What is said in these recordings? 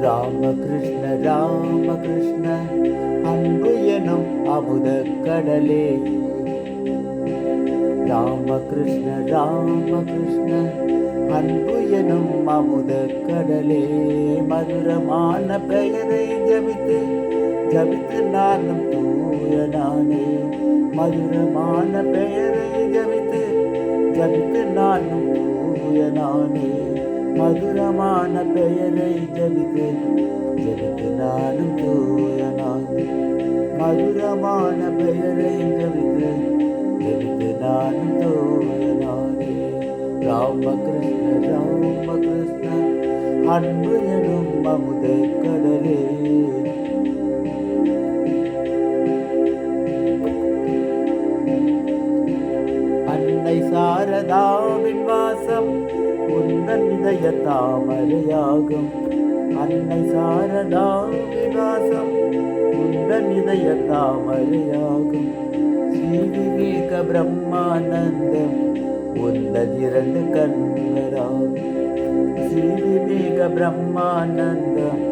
ராமகிருஷ்ண ராமகிருஷ்ண அன்பு எனும் அமுத கடலே. ராமகிருஷ்ண ராமகிருஷ்ண அன்பு எனும் அமுத கடலே. மதுரமான பெயரை ஜபித்து ஜபித்து நானும் தூயனானே மதுரமான பெயரை ஜபித்து ஜபித்து நானும் தூய நானே மதுரமான பெயரை ஜபித்து ஜபித்து நானும் தூய நானே மதுரமான பெயரை ஜபித்து ஜபித்து நானும் தூய தூயனானே ராமகிருஷ்ண ராமகிருஷ்ண அன்பு எனும் அமுத கடலே. சாரதாவின் வாசம் உந்தன் இதய தாமரையாகும். அன்னை சாரதாவின் வாசம் உந்தன் இதய தாமரையாகும். ஸ்ரீ விவேக பிரம்மானந்தம் உந்தன் இரண்டு கண்களாகும் ஸ்ரீ விவேக பிரம்மானந்தம்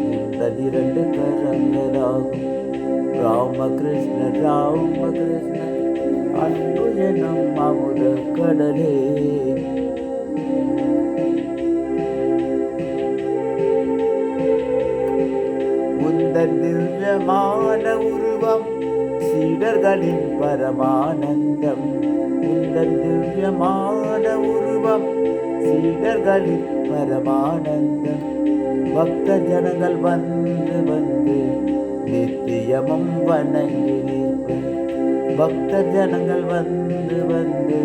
உந்தன் இரண்டு கரங்களாகும். ராமகிருஷ்ண ராமகிருஷ்ண அன்பு எனும் அமுத கடலே. உந்தன் திவ்யமான உருவம் சீடர்களின் பரமானந்தம். உந்தன் திவ்யமான உருவம் சீடர்களின் பரமானந்தம். பக்த ஜனங்கள் வந்து வந்து நித்தியமும் வணங்கி பக்த ஜனங்கள் வந்து வந்து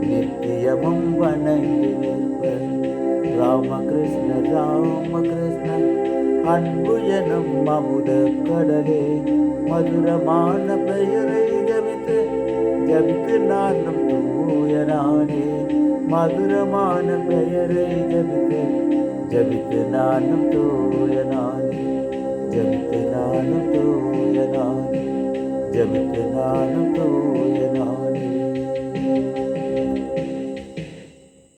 நித்தியமும் வணங்கி நிற்பர். ராமகிருஷ்ண ராமகிருஷ்ண அன்பு எனும் அமுத கடலே மதுரமான பெயரை ஜபித்து ஜபித்து நானும் தூயனானே. மதுரமான பெயரை ஜபித்து ஜபித்து நானும் தூயனானே. ஜபித்து நானும் தூ ஜபித்து நானும் தூயனானே